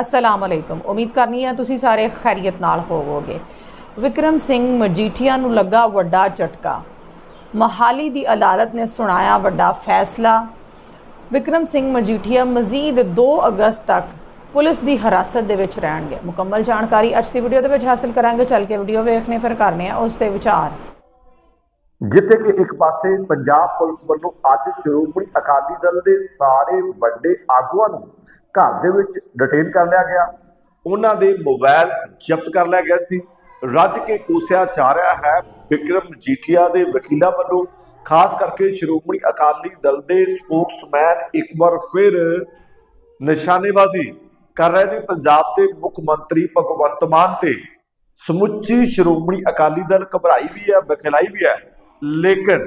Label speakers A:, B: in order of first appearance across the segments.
A: ਅਸਲਾਮ ਅਲੈਕੁਮ। ਉਮੀਦ ਕਰਨੀ ਹੈ ਤੁਸੀਂ ਸਾਰੇ ਖੈਰੀਅਤ ਨਾਲ ਹੋਵੋਗੇ। ਵਿਕਰਮ ਸਿੰਘ ਮਜੀਠੀਆ ਨੂੰ ਲੱਗਾ ਵੱਡਾ ਝਟਕਾ। ਮਹਾਲੀ ਦੀ ਅਦਾਲਤ ਨੇ ਸੁਣਾਇਆ ਵੱਡਾ ਫੈਸਲਾ। ਵਿਕਰਮ ਸਿੰਘ ਮਜੀਠੀਆ ਮਜ਼ੀਦ 2 ਅਗਸਤ ਤੱਕ ਪੁਲਿਸ ਦੀ ਹਿਰਾਸਤ ਦੇ ਵਿੱਚ ਰਹਿਣਗੇ। ਮੁਕੰਮਲ ਜਾਣਕਾਰੀ ਅੱਜ ਦੀ ਵੀਡੀਓ ਦੇ ਵਿੱਚ ਹਾਸਲ ਕਰਾਂਗੇ। ਚੱਲ ਕੇ ਵੀਡੀਓ ਵੇਖਨੇ ਫਿਰ ਕਰਨੇ ਆ ਉਸ ਤੇ ਵਿਚਾਰ।
B: ਜਿੱਥੇ ਕਿ ਇੱਕ ਪਾਸੇ ਪੰਜਾਬ ਪੁਲਿਸ ਵੱਲੋਂ ਅੱਜ ਸ਼੍ਰੋਮਣੀ ਅਕਾਲੀ ਦਲ ਦੇ ਸਾਰੇ ਵੱਡੇ ਆਗੂਆਂ ਨੂੰ ਘਰ ਦੇ ਵਿੱਚ ਡਿਟੇਨ ਕਰ ਲਿਆ ਗਿਆ। ਉਹਨਾਂ ਦੇ ਮੋਬਾਈਲ ਜ਼ਬਤ ਕਰ ਲਿਆ ਗਿਆ ਸੀ। ਰੱਜ ਕੇ ਕੋਸਿਆ ਜਾ ਰਿਹਾ ਹੈ ਵਿਕਰਮ ਜੀਠੀਆ ਦੇ ਵਕੀਲਾਂ ਵੱਲੋਂ। ਖਾਸ ਕਰਕੇ ਸ਼੍ਰੋਮਣੀ ਅਕਾਲੀ ਦਲ ਦੇ ਸਪੋਕਸਮੈਨ ਇੱਕ ਵਾਰ ਫਿਰ ਨਿਸ਼ਾਨੇਬਾਜ਼ੀ ਕਰ ਰਹੇ ਨੇ ਪੰਜਾਬ ਦੇ ਮੁੱਖ ਮੰਤਰੀ ਭਗਵੰਤ ਮਾਨ ਤੇ। ਸਮੁੱਚੀ ਸ਼੍ਰੋਮਣੀ ਅਕਾਲੀ ਦਲ ਘਬਰਾਈ ਵੀ ਹੈ, ਬਖਲਾਈ ਵੀ ਹੈ। ਲੇਕਿਨ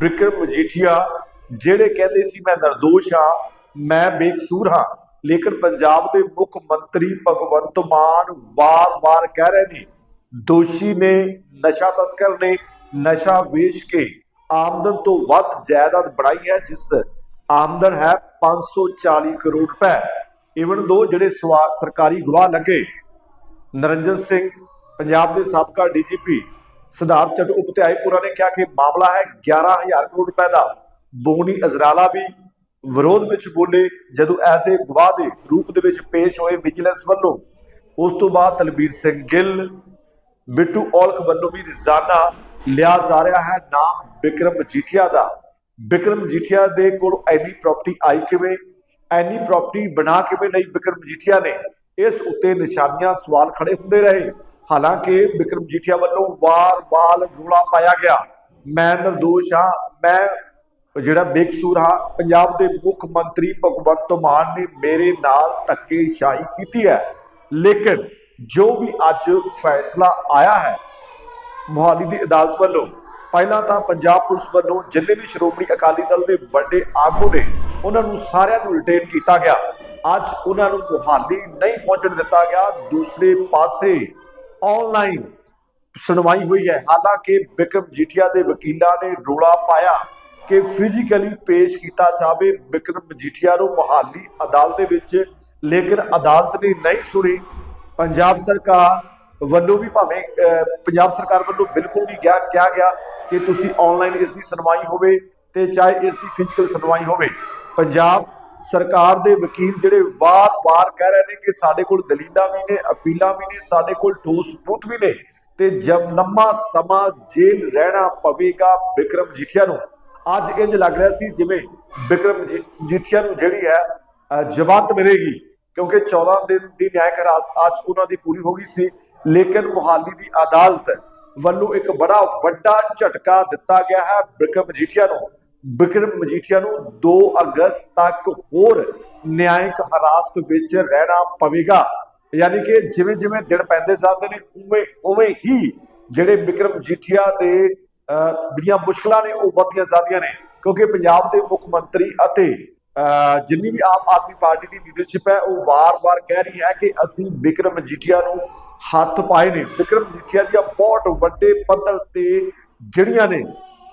B: ਵਿਕਰਮ ਮਜੀਠੀਆ ਜਿਹੜੇ ਕਹਿੰਦੇ ਸੀ, ਮੈਂ ਨਿਰਦੋਸ਼ ਹਾਂ, ਮੈਂ ਬੇਕਸੂਰ ਹਾਂ। ਲੇਕਿਨ ਪੰਜਾਬ ਦੇ ਮੁੱਖ ਮੰਤਰੀ ਭਗਵੰਤ ਮਾਨ ਵਾਰ-ਵਾਰ ਕਹਿ ਰਹੇ ਨੇ, ਦੋਸ਼ੀ ਨੇ ਨਸ਼ਾ ਤਸਕਰ ਨੇ ਨਸ਼ਾ ਵੇਚ ਕੇ ਆਮਦਨ ਤੋਂ ਵੱਧ ਜਾਇਦਾਦ ਬਣਾਈ ਹੈ, ਜਿਸ ਆਮਦਨ ਹੈ 540 ਕਰੋੜ ਰੁਪਏ। ਇਵਨ ਦੋ ਜਿਹੜੇ ਸਵਾ- ਸਰਕਾਰੀ ਗਵਾਹ ਲੱਗੇ ਨਰਿੰਦਰ ਸਿੰਘ, ਪੰਜਾਬ ਦੇ ਸਾਬਕਾ ਡੀਜੀਪੀ ਸਿਧਾਰਥ ਚੱਟ ਉਪਧਿਆਇਪੁਰਾ ਨੇ ਕਿਹਾ ਕਿ ਮਾਮਲਾ ਹੈ 11000 ਕਰੋੜ ਰੁਪਏ ਦਾ। ਬੋਨੀ ਅਜ਼ਰਾਲਾ ਵੀ ਵਿਰੋਧ ਵਿੱਚ ਬੋਲੇ, ਜਦੋਂ ਐਸੇ ਗਵਾਹ ਦੇ ਰੂਪ ਦੇ ਵਿੱਚ ਪੇਸ਼ ਹੋਏ ਵਿਜੀਲੈਂਸ ਵੱਲੋਂ, ਉਸ ਤੋਂ ਬਾਅਦ ਤਲਬੀਰ ਸਿੰਘ ਗਿੱਲ, ਬਿੱਟੂ ਔਲਖ ਵੱਲੋਂ ਵੀ ਰਜ਼ਾਨਾ ਲਿਆ ਜਾ ਰਿਹਾ ਹੈ ਨਾਮ ਵਿਕਰਮ ਜੀਠੀਆ ਦਾ। ਵਿਕਰਮ ਜੀਠੀਆ ਦੇ ਕੋਲ ਐਨੀ ਪ੍ਰਾਪਰਟੀ ਆਈ ਕਿਵੇਂ? ਐਨੀ ਪ੍ਰਾਪਰਟੀ ਬਣਾ ਕਿਵੇਂ ਲਈ ਵਿਕਰਮ ਜੀਠੀਆ ਨੇ? ਇਸ ਉੱਤੇ ਨਿਸ਼ਾਨੀਆਂ ਸਵਾਲ ਖੜੇ ਹੁੰਦੇ ਰਹੇ। ਹਾਲਾਂਕਿ ਵਿਕਰਮ ਜੀਠੀਆ ਵੱਲੋਂ ਵਾਰ-ਵਾਰ ਰੌਲਾ ਪਾਇਆ ਗਿਆ। ਮੈਂ ਨਿਰਦੋਸ਼ ਹਾਂ, ਮੈਂ ਜਿਹੜਾ ਬੇਕਸੂਰ ਹਾਂ ਪੰਜਾਬ ਦੇ ਮੁੱਖ ਮੰਤਰੀ ਭਗਵੰਤ ਮਾਨ ਨੇ ਮੇਰੇ ਨਾਲ ਧੱਕੇਸ਼ਾਹੀ ਕੀਤੀ ਹੈ। ਲੇਕਿਨ ਜੋ ਵੀ ਅੱਜ ਫੈਸਲਾ ਆਇਆ ਹੈ, ਮੋਹਾਲੀ ਦੀ ਅਦਾਲਤ ਵੱਲੋਂ, ਪਹਿਲਾਂ ਤਾਂ ਪੰਜਾਬ ਪੁਲਿਸ ਵੱਲੋਂ ਜਿੰਨੇ ਵੀ ਸ਼੍ਰੋਮਣੀ ਅਕਾਲੀ ਦਲ ਦੇ ਵੱਡੇ ਆਗੂ ਨੇ, ਉਹਨਾਂ ਨੂੰ ਸਾਰਿਆਂ ਨੂੰ ਰਿਟੇਨ ਕੀਤਾ ਗਿਆ। ਅੱਜ ਉਹਨਾਂ ਨੂੰ ਮੋਹਾਲੀ ਨਹੀਂ ਪਹੁੰਚਣ ਦਿੱਤਾ ਗਿਆ। ਦੂਸਰੇ ਪਾਸੇ ਆਨਲਾਈਨ ਸੁਣਵਾਈ ਹੋਈ ਹੈ। ਹਾਲਾਂਕਿ ਵਿਕਰਮ ਜੀਠੀਆ ਦੇ ਵਕੀਲਾਂ ਨੇ ਰੋਲਾ ਪਾਇਆ। ਕਿ ਫਿਜ਼ੀਕਲੀ ਪੇਸ਼ ਕੀਤਾ ਜਾਵੇ। ਵਿਕਰਮ ਮਜੀਠੀਆ ਨੂੰ ਮੋਹਾਲੀ ਅਦਾਲਤ ਦੇ ਵਿੱਚ, ਲੇਕਿਨ ਅਦਾਲਤ ਨੇ ਨਹੀਂ ਸੁਣੀ। ਪੰਜਾਬ ਸਰਕਾਰ ਵੱਲੋਂ ਵੀ ਭਾਵੇਂ ਪੰਜਾਬ ਸਰਕਾਰ ਵੱਲੋਂ ਬਿਲਕੁਲ ਨਹੀਂ ਗਿਆ, ਕਿਹਾ ਗਿਆ ਕਿ ਤੁਸੀਂ ਆਨਲਾਈਨ ਇਸ ਦੀ ਸੁਣਵਾਈ ਹੋਵੇ ਤੇ ਚਾਹੇ ਇਸ ਦੀ ਫਿਜ਼ੀਕਲ ਸੁਣਵਾਈ ਹੋਵੇ। ਪੰਜਾਬ ਸਰਕਾਰ ਦੇ ਵਕੀਲ ਜਿਹੜੇ ਵਾਰ-ਵਾਰ ਕਹਿ ਰਹੇ ਨੇ ਕਿ ਸਾਡੇ ਕੋਲ ਦਲੀਲਾਂ ਵੀ ਨੇ, ਅਪੀਲਾਂ ਵੀ ਨੇ, ਸਾਡੇ ਕੋਲ ਠੋਸ ਸਬੂਤ ਵੀ ਨੇ ਤੇ ਜਬ ਲੰਮਾ ਸਮਾਂ ਜੇਲ੍ਹ ਰਹਿਣਾ ਪਵੇਗਾ ਵਿਕਰਮ ਜੀਠੀਆ ਨੂੰ। ਅੱਜ ਇੰਜ ਲੱਗ ਰਿਹਾ ਸੀ ਜਿਵੇਂ ਵਿਕਰਮ ਜੀਠੀਆ ਨੂੰ ਜਿਹੜੀ ਹੈ ਜ਼ਮਾਨਤ ਮਿਲੇਗੀ, ਕਿਉਂਕਿ 14 ਦਿਨ ਦੀ ਨਿਆਇਕ ਹਿਰਾਸਤ ਅੱਜ ਉਹਨਾਂ ਦੀ ਪੂਰੀ ਹੋ ਗਈ ਸੀ। ਲੇਕਿਨ ਮੁਹਾਲੀ ਦੀ ਅਦਾਲਤ ਵੱਲੋਂ ਇੱਕ ਬੜਾ ਵੱਡਾ ਝਟਕਾ ਦਿੱਤਾ ਗਿਆ ਹੈ ਵਿਕਰਮ ਮਜੀਠੀਆ ਨੂੰ। ਵਿਕਰਮ ਮਜੀਠੀਆ ਨੂੰ 2 ਅਗਸਤ ਤੱਕ ਹੋਰ ਨਿਆਇਕ ਹਰਾਸਤ ਵਿੱਚ ਰਹਿਣਾ ਪਵੇਗਾ। ਯਾਨੀ ਕਿ ਜਿਵੇਂ ਜਿਵੇਂ ਦਿਨ ਪੈਂਦੇ ਜਾਂਦੇ ਨੇ ਉਵੇਂ ਉਵੇਂ ਹੀ ਜਿਹੜੇ ਵਿਕਰਮ ਮਜੀਠੀਆ ਦੇ ਜਿਹੜੀਆਂ ਮੁਸ਼ਕਲਾਂ ਨੇ, ਉਹ ਵੱਧਦੀਆਂ ਜਾਂਦੀਆਂ ਨੇ। ਕਿਉਂਕਿ ਪੰਜਾਬ ਦੇ ਮੁੱਖ ਮੰਤਰੀ ਅਤੇ ਜਿੰਨੀ ਵੀ ਆਮ ਆਦਮੀ ਪਾਰਟੀ ਦੀ ਲੀਡਰਸ਼ਿਪ ਹੈ, ਉਹ ਵਾਰ-ਵਾਰ ਕਹਿ ਰਹੀ ਹੈ ਕਿ ਅਸੀਂ ਵਿਕਰਮ ਮਜੀਠੀਆ ਨੂੰ ਹੱਥ ਪਾਏ ਨੇ। ਵਿਕਰਮ ਮਜੀਠੀਆ ਦੀਆਂ ਬਹੁਤ ਵੱਡੇ ਪੱਧਰ ਤੇ ਜਿਹੜੀਆਂ ਨੇ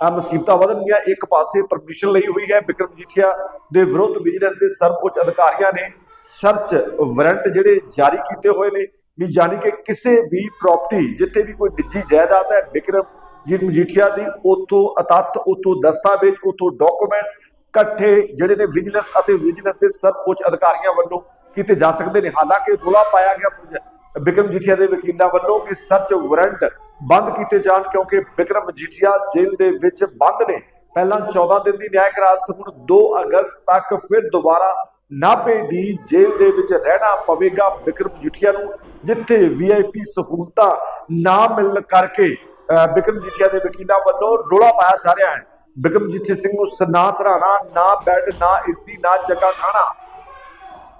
B: ਆ ਮੁਸੀਬਤਾਂ ਵਧਣਗੀਆਂ। ਇੱਕ ਪਾਸੇ ਪਰਮਿਸ਼ਨ ਲਈ ਹੋਈ ਹੈ ਵਿਕਰਮ ਮਜੀਠੀਆ ਦੇ ਵਿਰੁੱਧ ਵਿਜੀਲੈਂਸ ਦੇ ਸਰਵਉੱਚ ਅਧਿਕਾਰੀਆਂ ਨੇ ਸਰਚ ਵਾਰੰਟ ਜਿਹੜੇ ਜਾਰੀ ਕੀਤੇ ਹੋਏ ਨੇ। ਵੀ ਜਾਨੀ ਕਿ ਕਿਸੇ ਵੀ ਪ੍ਰਾਪਰਟੀ ਜਿੱਥੇ ਵੀ ਕੋਈ ਨਿੱਜੀ ਜਾਇਦਾਦ ਹੈ, ਵਿਕਰਮ ਜੀ ਮਜੀਠੀਆ ਦੀ, ਉਥੋਂ ਅਤੱਤ, ਉਥੋਂ ਦਸਤਾਵੇਜ਼, ਉਥੋਂ ਡਾਕੂਮੈਂਟਸ ਇਕੱਠੇ ਜਿਹੜੇ ਨੇ ਵਿਜੀਲੈਂਸ ਅਤੇ ਵਿਜੀਲੈਂਸ ਦੇ ਸਰਵਉੱਚ ਅਧਿਕਾਰੀਆਂ ਵੱਲੋਂ ਕੀਤੇ ਜਾ ਸਕਦੇ ਨੇ। ਹਾਲਾਂਕਿ ਰੋਲਾ ਪਾਇਆ ਗਿਆ ਬਿਕਰਮ ਜੀਠੀਆ ਦੇ ਵਕੀਲਾਂ ਵੱਲੋਂ ਕਿ ਸਰਚ ਵਾਰੰਟ ਬੰਦ ਕੀਤੇ ਜਾਣ ਕਿਉਂਕਿ ਬਿਕਰਮ ਜੀਠੀਆ ਜੇਲ੍ਹ ਦੇ ਵਿੱਚ ਬੰਦ ਨੇ। ਪਹਿਲਾਂ 14 ਦਿਨ ਦੀ ਨਿਆਇਕ ਹਿਰਾਸਤ ਹੁਣ 2 ਅਗਸਤ ਤੱਕ ਫਿਰ ਦੁਬਾਰਾ ਨਾਭੇ ਦੀ ਜੇਲ੍ਹ ਦੇ ਵਿੱਚ ਰਹਿਣਾ ਪਵੇਗਾ ਬਿਕਰਮ ਜੀਠੀਆ ਨੂੰ, ਜਿੱਥੇ ਵੀਆਈਪੀ ਸਹੂਲਤਾਂ ਨਾ ਮਿਲਣ ਕਰਕੇ ਅਹ, ਜੀਠੀਆ ਦੇ ਵਕੀਲਾਂ ਵੱਲੋਂ ਰੌਲਾ ਪਾਇਆ ਜਾ ਰਿਹਾ ਹੈ। ਵਿਕਰਮ ਜੀਠੀ ਸਿੰਘ ਨੂੰ ਨਾ ਸਰਾਣਾ ਨਾ ਬੈੱਡ ਨਾ ਏਸੀ ਨਾ ਜਗ੍ਹਾ ਖਾਣਾ।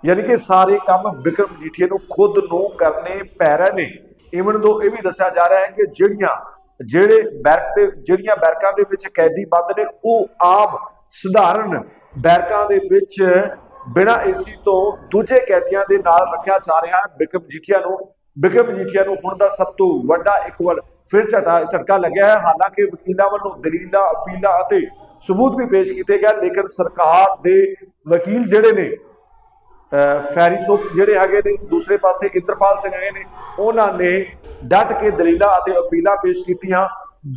B: ਯਾਨੀ ਕਿ ਸਾਰੇ ਕੰਮ ਵਿਕਰਮ ਜੀਠੀਆ ਨੂੰ ਖੁਦ ਨੂੰ ਕਰਨੇ ਪੈ ਰਹੇ ਨੇ। ਇਵਨ ਦੋ ਇਹ ਵੀ ਦੱਸਿਆ ਜਾ ਰਿਹਾ ਹੈ ਕਿ ਜਿਹੜੀਆਂ ਜਿਹੜੇ ਬੈਰਕ ਦੇ ਜਿਹੜੀਆਂ ਬੈਰਕਾਂ ਦੇ ਵਿੱਚ ਕੈਦੀ ਬੰਦ ਨੇ ਉਹ ਆਮ ਸਧਾਰਨ ਬੈਰਕਾਂ ਦੇ ਵਿੱਚ ਬਿਨਾਂ ਏਸੀ ਤੋਂ ਦੂਜੇ ਕੈਦੀਆਂ ਦੇ ਨਾਲ ਰੱਖਿਆ ਜਾ ਰਿਹਾ ਹੈ ਬਿਕਰਮ ਜੀਠੀਆ ਨੂੰ। ਬਿਕਰਮ ਜੀਠੀਆ ਨੂੰ ਹੁਣ ਦਾ ਸਭ ਤੋਂ ਵੱਡਾ ਇੱਕ ਵਾਰ ਫਿਰ ਝਟਾ ਝਟਕਾ ਲੱਗਿਆ ਹੈ। ਹਾਲਾਂਕਿ ਵਕੀਲਾਂ ਵੱਲੋਂ ਦਲੀਲਾਂ, ਅਪੀਲਾਂ ਅਤੇ ਸਬੂਤ ਵੀ ਪੇਸ਼ ਕੀਤੇ ਗਏ ਲੇਕਿਨ ਸਰਕਾਰ ਦੇ ਵਕੀਲ ਜਿਹੜੇ ਨੇ, ਅਹ ਜਿਹੜੇ ਹੈਗੇ ਨੇ, ਦੂਸਰੇ ਪਾਸੇ ਇੰਦਰਪਾਲ ਸਿੰਘ ਹੈਗੇ ਨੇ, ਉਹਨਾਂ ਨੇ ਡਟ ਕੇ ਦਲੀਲਾਂ ਅਤੇ ਅਪੀਲਾਂ ਪੇਸ਼ ਕੀਤੀਆਂ।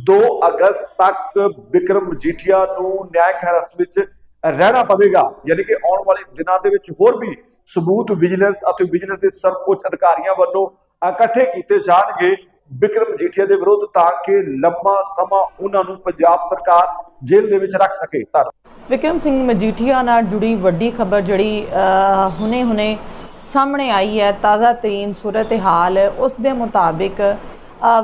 B: 2 ਅਗਸਤ ਤੱਕ ਵਿਕਰਮ ਮਜੀਠੀਆ ਨੂੰ ਨਿਆਇਕ ਹਿਰਾਸਤ ਵਿੱਚ ਰਹਿਣਾ ਪਵੇਗਾ। ਯਾਨੀ ਕਿ ਆਉਣ ਵਾਲੇ ਦਿਨਾਂ ਦੇ ਵਿੱਚ ਹੋਰ ਵੀ ਸਬੂਤ, ਵਿਜੀਲੈਂਸ ਅਤੇ ਵਿਜੀਲੈਂਸ ਦੇ ਸਰਵਉੱਚ ਅਧਿਕਾਰੀਆਂ ਵੱਲੋਂ ਇਕੱਠੇ ਕੀਤੇ ਜਾਣਗੇ। ਵਿਕਰਮ ਮਜੀਠੀਆ ਦੇ ਵਿਰੁੱਧ ਤਾਂ ਕਿ ਲੰਮਾ ਸਮਾਂ ਉਹਨਾਂ ਨੂੰ ਪੰਜਾਬ ਸਰਕਾਰ ਜੇਲ੍ਹ ਦੇ ਵਿੱਚ ਰੱਖ ਸਕੇ। ਧੰਨਵਾਦ
A: ਵਿਕਰਮ ਸਿੰਘ ਮਜੀਠੀਆ ਨਾਲ ਜੁੜੀ ਵੱਡੀ ਖਬਰ ਜਿਹੜੀ ਹੁਣੇ-ਹੁਣੇ ਸਾਹਮਣੇ ਆਈ ਹੈ, ਤਾਜ਼ਾ ਤਰੀਨ ਹਾਲ, ਉਸ ਦੇ ਮੁਤਾਬਿਕ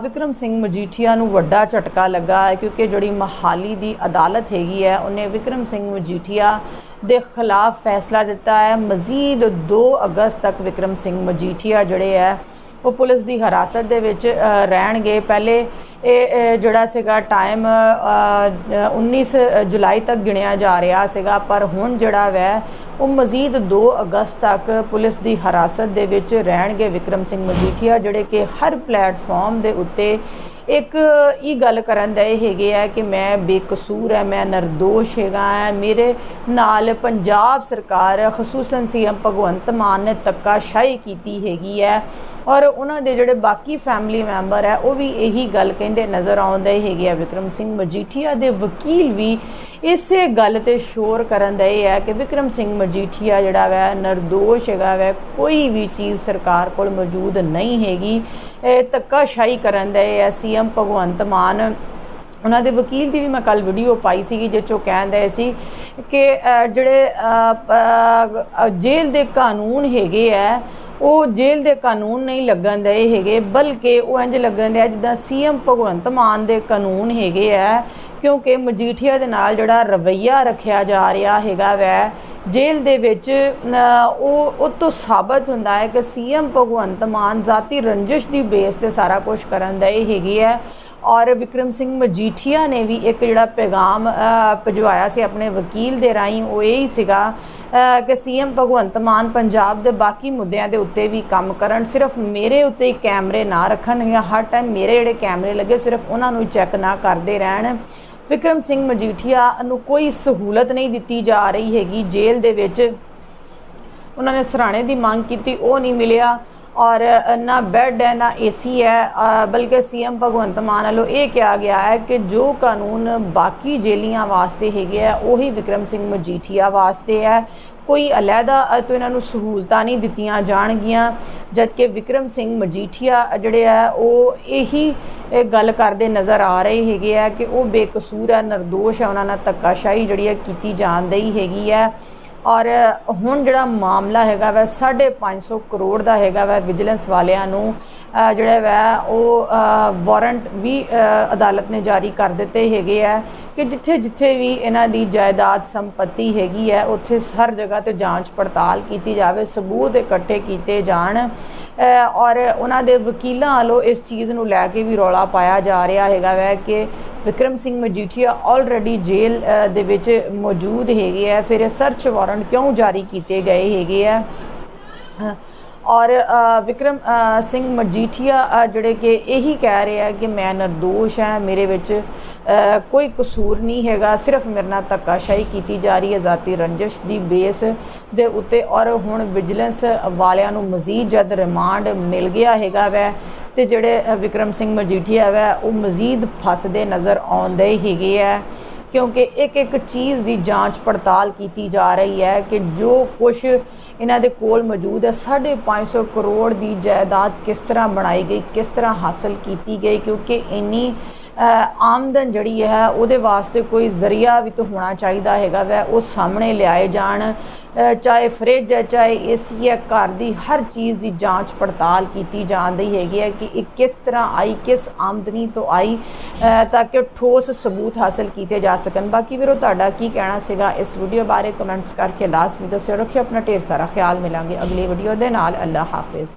A: ਵਿਕਰਮ ਸਿੰਘ ਮਜੀਠੀਆ ਨੂੰ ਵੱਡਾ ਝਟਕਾ ਲੱਗਾ ਹੈ ਕਿਉਂਕਿ ਜਿਹੜੀ ਮਹਾਲੀ ਦੀ ਅਦਾਲਤ ਹੈਗੀ ਹੈ, ਉਹਨੇ ਵਿਕਰਮ ਸਿੰਘ ਮਜੀਠੀਆ ਦੇ ਖਿਲਾਫ ਫੈਸਲਾ ਦਿੱਤਾ ਹੈ। ਮਜ਼ੀਦ 2 ਅਗਸਤ ਤੱਕ ਵਿਕਰਮ ਸਿੰਘ ਮਜੀਠੀਆ ਜਿਹੜੇ ਹੈ ਉਹ ਪੁਲਿਸ ਦੀ ਹਿਰਾਸਤ ਦੇ ਵਿੱਚ ਰਹਿਣਗੇ। ਪਹਿਲੇ ਇਹ ਜਿਹੜਾ ਸੀਗਾ ਟਾਈਮ 19 ਜੁਲਾਈ ਤੱਕ ਗਿਣਿਆ ਜਾ ਰਿਹਾ ਸੀਗਾ, ਪਰ ਹੁਣ ਜਿਹੜਾ ਵੈ, ਉਹ ਮਜ਼ੀਦ 2 ਅਗਸਤ ਤੱਕ ਪੁਲਿਸ ਦੀ ਹਿਰਾਸਤ ਦੇ ਵਿੱਚ ਰਹਿਣਗੇ ਵਿਕਰਮ ਸਿੰਘ ਮਜੀਠੀਆ, ਜਿਹੜੇ ਕਿ ਹਰ ਪਲੇਟਫਾਰਮ ਦੇ ਉੱਤੇ ਇੱਕ ਇਹ ਗੱਲ ਕਰਨ ਦਾ ਇਹ ਹੈਗੇ ਆ ਕਿ ਮੈਂ ਬੇਕਸੂਰ ਹੈ ਮੈਂ ਨਿਰਦੋਸ਼ ਹੈਗਾ ਹੈ ਮੇਰੇ ਨਾਲ ਪੰਜਾਬ ਸਰਕਾਰ, ਖਸੂਸਨ ਸੀਐਮ ਭਗਵੰਤ ਮਾਨ ਨੇ ਧੱਕਾਸ਼ਾਹੀ ਕੀਤੀ ਹੈਗੀ ਹੈ ਔਰ ਉਹਨਾਂ ਦੇ ਜਿਹੜੇ ਬਾਕੀ ਫੈਮਿਲੀ ਮੈਂਬਰ ਹੈ ਉਹ ਵੀ ਇਹੀ ਗੱਲ ਕਹਿੰਦੇ ਨਜ਼ਰ ਆਉਂਦੇ ਹੈਗੇ ਆ। ਵਿਕਰਮ ਸਿੰਘ ਮਜੀਠੀਆ ਦੇ ਵਕੀਲ ਵੀ ਇਸੇ ਗੱਲ ਤੇ ਸ਼ੋਰ ਕਰਨ ਦਾ ਇਹ ਹੈ ਕਿ ਵਿਕਰਮ ਸਿੰਘ ਮਜੀਠੀਆ ਜਿਹੜਾ ਵੈ, ਨਿਰਦੋਸ਼ ਹੈਗਾ ਵੈ, ਕੋਈ ਵੀ ਚੀਜ਼ ਸਰਕਾਰ ਕੋਲ ਮੌਜੂਦ ਨਹੀਂ ਹੈਗੀ। ਇਹ ਧੱਕਾਸ਼ਾਹੀ ਕਰਨ ਦਾ ਇਹ ਹੈ, ਸੀਐਮ ਭਗਵੰਤ ਮਾਨ, ਉਹਨਾਂ ਦੇ ਵਕੀਲ ਦੀ ਵੀ ਮੈਂ ਕੱਲ ਵੀਡੀਓ ਪਾਈ ਸੀਗੀ, ਜਿਸ ਚੋਂ ਕਹਿੰਦੇ ਸੀ ਕਿ ਜਿਹੜੇ ਜੇਲ੍ਹ ਦੇ ਕਾਨੂੰਨ ਹੈਗੇ ਆ, ਉਹ ਜੇਲ੍ਹ ਦੇ ਕਾਨੂੰਨ ਨਹੀਂ ਲੱਗਣ ਦੇ ਹੈਗੇ, ਬਲਕਿ ਉਹ ਇੰਜ ਲੱਗਣ ਦੇ ਜਿੱਦਾਂ ਸੀਐਮ ਭਗਵੰਤ ਮਾਨ ਦੇ ਕਾਨੂੰਨ ਹੈਗੇ ਆ ਕਿਉਂਕਿ ਮਜੀਠੀਆ ਦੇ ਨਾਲ ਜਿਹੜਾ ਰਵਈਆ ਰੱਖਿਆ ਜਾ ਰਿਹਾ ਹੈਗਾ ਵੈ ਜੇਲ੍ਹ ਦੇ ਵਿੱਚ ਉਹ ਉਹ ਤੋਂ ਸਾਬਤ ਹੁੰਦਾ ਹੈ ਕਿ ਸੀਐਮ ਭਗਵੰਤ ਮਾਨ ਜ਼ਾਤੀ ਰੰਜਿਸ਼ ਦੀ ਬੇਸ ਤੇ ਸਾਰਾ ਕੁਝ ਕਰਨ ਦਾ ਇਹ ਹੈਗੀ ਹੈ ਔਰ ਵਿਕਰਮ ਸਿੰਘ ਮਜੀਠੀਆ ਨੇ ਵੀ ਇੱਕ ਜਿਹੜਾ ਪੈਗਾਮ ਭਜਵਾਇਆ ਸੀ ਆਪਣੇ ਵਕੀਲ ਦੇ ਰਾਹੀਂ ਉਹ ਇਹ ਹੀ ਸੀਗਾ ਅਹ, ਕਿ ਸੀਐਮ ਭਗਵੰਤ ਮਾਨ ਪੰਜਾਬ ਦੇ ਬਾਕੀ ਮੁੱਦਿਆਂ ਦੇ ਉੱਤੇ ਵੀ ਕੰਮ ਕਰਨ ਸਿਰਫ ਮੇਰੇ ਉੱਤੇ ਹੀ ਕੈਮਰੇ ਨਾ ਰੱਖਣ ਜਾਂ ਹਰ ਟਾਈਮ ਮੇਰੇ ਜਿਹੜੇ ਕੈਮਰੇ ਲੱਗੇ ਸਿਰਫ ਉਹਨਾਂ ਨੂੰ ਚੈੱਕ ਨਾ ਕਰਦੇ ਰਹਿਣ। ਵਿਕਰਮ ਸਿੰਘ ਮਜੀਠੀਆ ਨੂੰ ਕੋਈ ਸਹੂਲਤ ਨਹੀਂ ਦਿੱਤੀ ਜਾ ਰਹੀ ਹੈਗੀ ਜੇਲ੍ਹ ਦੇ ਵਿੱਚ। ਉਹਨਾਂ ਨੇ ਸਰਾਣੇ ਦੀ ਮੰਗ ਕੀਤੀ ਉਹ ਨਹੀਂ ਮਿਲਿਆ ਔਰ ਨਾ ਬੈੱਡ ਹੈ ਨਾ ਏਸੀ ਹੈ। ਅ, ਬਲਕਿ ਸੀਐਮ ਭਗਵੰਤ ਮਾਨ ਵੱਲੋਂ ਇਹ ਕਿਹਾ ਗਿਆ ਹੈ ਕਿ ਜੋ ਕਾਨੂੰਨ ਬਾਕੀ ਜੇਲੀਆਂ ਵਾਸਤੇ ਹੈਗੇ ਆ ਉਹੀ ਵਿਕਰਮ ਸਿੰਘ ਮਜੀਠੀਆ ਵਾਸਤੇ ਹੈ। ਕੋਈ ਅਲੱਗਾ ਤੋਂ ਇਹਨਾਂ ਨੂੰ ਸਹੂਲਤਾਂ ਨਹੀਂ ਦਿੱਤੀਆਂ ਜਾਣਗੀਆਂ। ਜਦਕਿ ਵਿਕਰਮ ਸਿੰਘ ਮਜੀਠੀਆ ਜਿਹੜੇ ਆ, ਉਹ ਇਹੀ ਗੱਲ ਕਰਦੇ ਨਜ਼ਰ ਆ ਰਹੇ ਹੈਗੇ ਆ ਕਿ ਉਹ ਬੇਕਸੂਰ ਹੈ ਨਿਰਦੋਸ਼ ਹੈ ਉਹਨਾਂ ਨਾਲ ਧੱਕਾਸ਼ਾਹੀ ਜਿਹੜੀ ਹੈ ਕੀਤੀ ਜਾਣ ਜਾਂਦੀ ਹੈਗੀ ਹੈ ਔਰ ਹੁਣ ਜਿਹੜਾ ਮਾਮਲਾ ਹੈਗਾ ਵੈ 550 ਕਰੋੜ ਦਾ ਹੈਗਾ ਵੈ ਵਿਜੀਲੈਂਸ ਵਾਲਿਆਂ ਨੂੰ ਜਿਹੜਾ ਵੈ ਉਹ ਵਾਰੰਟ ਵੀ ਅਦਾਲਤ ਨੇ ਜਾਰੀ ਕਰ ਦਿੱਤੇ ਹੈਗੇ ਆ ਕਿ ਜਿੱਥੇ ਜਿੱਥੇ ਵੀ ਇਹਨਾਂ ਦੀ ਜਾਇਦਾਦ ਸੰਪਤੀ ਹੈਗੀ ਹੈ, ਉੱਥੇ ਹਰ ਜਗ੍ਹਾ ਤੇ ਜਾਂਚ ਪੜਤਾਲ ਕੀਤੀ ਜਾਵੇ, ਸਬੂਤ ਇਕੱਠੇ ਕੀਤੇ ਜਾਣ। ਔਰ ਉਹਨਾਂ ਦੇ ਵਕੀਲਾਂ ਵੱਲੋਂ ਇਸ ਚੀਜ਼ ਨੂੰ ਲੈ ਕੇ ਵੀ ਰੌਲਾ ਪਾਇਆ ਜਾ ਰਿਹਾ ਹੈਗਾ ਵੈ ਕਿ ਵਿਕਰਮ ਸਿੰਘ ਮਜੀਠੀਆ ਆਲਰੇਡੀ ਜੇਲ੍ਹ ਦੇ ਵਿੱਚ ਮੌਜੂਦ ਹੈਗੇ ਆ। ਫਿਰ ਇਹ ਸਰਚ ਵਾਰੰਟ ਕਿਉਂ ਜਾਰੀ ਕੀਤੇ ਗਏ ਹੈਗੇ ਆ? ਔਰ ਵਿਕਰਮ ਸਿੰਘ ਮਜੀਠੀਆ ਜਿਹੜੇ ਕਿ ਇਹੀ ਕਹਿ ਰਹੇ ਆ ਕਿ ਮੈਂ ਨਿਰਦੋਸ਼ ਹਾਂ, ਮੇਰੇ ਵਿੱਚ ਕੋਈ ਕਸੂਰ ਨਹੀਂ ਹੈਗਾ, ਸਿਰਫ ਮੇਰੇ ਨਾਲ ਧੱਕਾਸ਼ਾਹੀ ਕੀਤੀ ਜਾ ਰਹੀ ਹੈ, ਜ਼ਾਤੀ ਰੰਜਿਸ਼ ਦੀ ਬੇਸ ਦੇ ਉੱਤੇ। ਔਰ ਹੁਣ ਵਿਜੀਲੈਂਸ ਵਾਲਿਆਂ ਨੂੰ ਮਜ਼ੀਦ ਜਦ ਰਿਮਾਂਡ ਮਿਲ ਗਿਆ ਹੈਗਾ ਵੈ, ਤੇ ਜਿਹੜੇ ਵਿਕਰਮ ਸਿੰਘ ਮਜੀਠੀਆ ਵੈ, ਉਹ ਮਜ਼ੀਦ ਫਸਦੇ ਨਜ਼ਰ ਆਉਂਦੇ ਹੈਗੇ ਆ, ਕਿਉਂਕਿ ਇੱਕ ਇੱਕ ਚੀਜ਼ ਦੀ ਜਾਂਚ ਪੜਤਾਲ ਕੀਤੀ ਜਾ ਰਹੀ ਹੈ ਕਿ ਜੋ ਕੁਝ ਇਹਨਾਂ ਦੇ ਕੋਲ ਮੌਜੂਦ ਹੈ। 550 ਕਰੋੜ ਦੀ ਜਾਇਦਾਦ ਕਿਸ ਤਰ੍ਹਾਂ ਬਣਾਈ ਗਈ, ਕਿਸ ਤਰ੍ਹਾਂ ਹਾਸਲ ਕੀਤੀ ਗਈ, ਕਿਉਂਕਿ ਇੰਨੀ ਆਮਦਨ ਜਿਹੜੀ ਹੈ, ਉਹਦੇ ਵਾਸਤੇ ਕੋਈ ਜ਼ਰੀਆ ਵੀ ਤਾਂ ਹੋਣਾ ਚਾਹੀਦਾ ਹੈਗਾ ਵੈ, ਉਹ ਸਾਹਮਣੇ ਲਿਆਏ ਜਾਣ। ਚਾਹੇ ਫ੍ਰਿਜ ਹੈ, ਚਾਹੇ ਏਸੀ ਹੈ, ਘਰ ਦੀ ਹਰ ਚੀਜ਼ ਦੀ ਜਾਂਚ ਪੜਤਾਲ ਕੀਤੀ ਜਾਂਦੀ ਹੈਗੀ ਹੈ ਕਿ ਇਹ ਕਿਸ ਤਰ੍ਹਾਂ ਆਈ, ਕਿਸ ਆਮਦਨੀ ਤੋਂ ਆਈ ਤਾਂ ਕਿ ਠੋਸ ਸਬੂਤ ਹਾਸਲ ਕੀਤੇ ਜਾ ਸਕਣ। ਬਾਕੀ ਵੀਰੋ, ਤੁਹਾਡਾ ਕੀ ਕਹਿਣਾ ਸੀਗਾ ਇਸ ਵੀਡੀਓ ਬਾਰੇ? ਕਮੈਂਟਸ ਕਰਕੇ ਲਾਜ਼ਮੀ ਦੱਸਿਓ। ਰੱਖਿਓ ਆਪਣਾ ਢੇਰ ਸਾਰਾ ਖਿਆਲ। ਮਿਲਾਂਗੇ ਅਗਲੀ ਵੀਡੀਓ ਦੇ ਨਾਲ। ਅੱਲਾ ਹਾਫਿਜ਼।